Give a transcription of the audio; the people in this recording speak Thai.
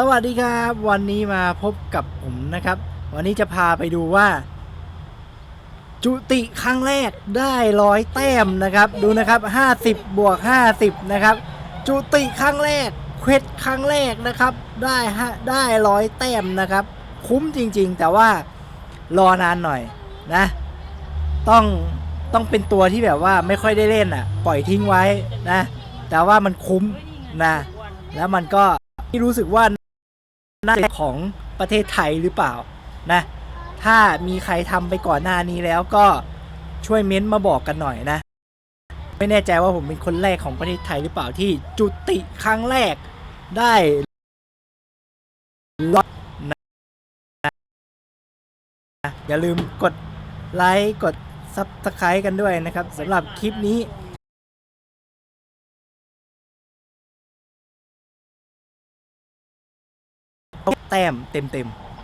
สวัสดีครับ วันนี้มาพบกับผมนะครับ วันนี้จะพาไปดูว่า จุติครั้งแรกได้ร้อยแต้มนะครับ ดูนะครับ 50 บวก 50 นะครับ จุติครั้งแรกเควสครั้งแรกนะครับ ได้ได้ร้อยแต้มนะครับ คุ้มจริงๆ แต่ว่ารอนานหน่อยนะ ต้องต้องเป็นตัวที่แบบว่าไม่ค่อยได้เล่นอะ ปล่อยทิ้งไว้นะ แต่ว่ามันคุ้มนะ แล้วมันก็ที่รู้สึกว่า น่าจะของประเทศไทยหรือเปล่านะ ถ้ามีใครทำไปก่อนหน้านี้แล้วก็ช่วยเม้นต์มาบอกกันหน่อยนะ ไม่แน่ใจว่าผมเป็นคนแรกของประเทศไทยหรือเปล่าที่จุติครั้งแรกได้ล็อตนะอย่าลืมกดไลค์กดซับสไครต์กันด้วยนะครับสำหรับคลิปนี้ แต้มเต็ม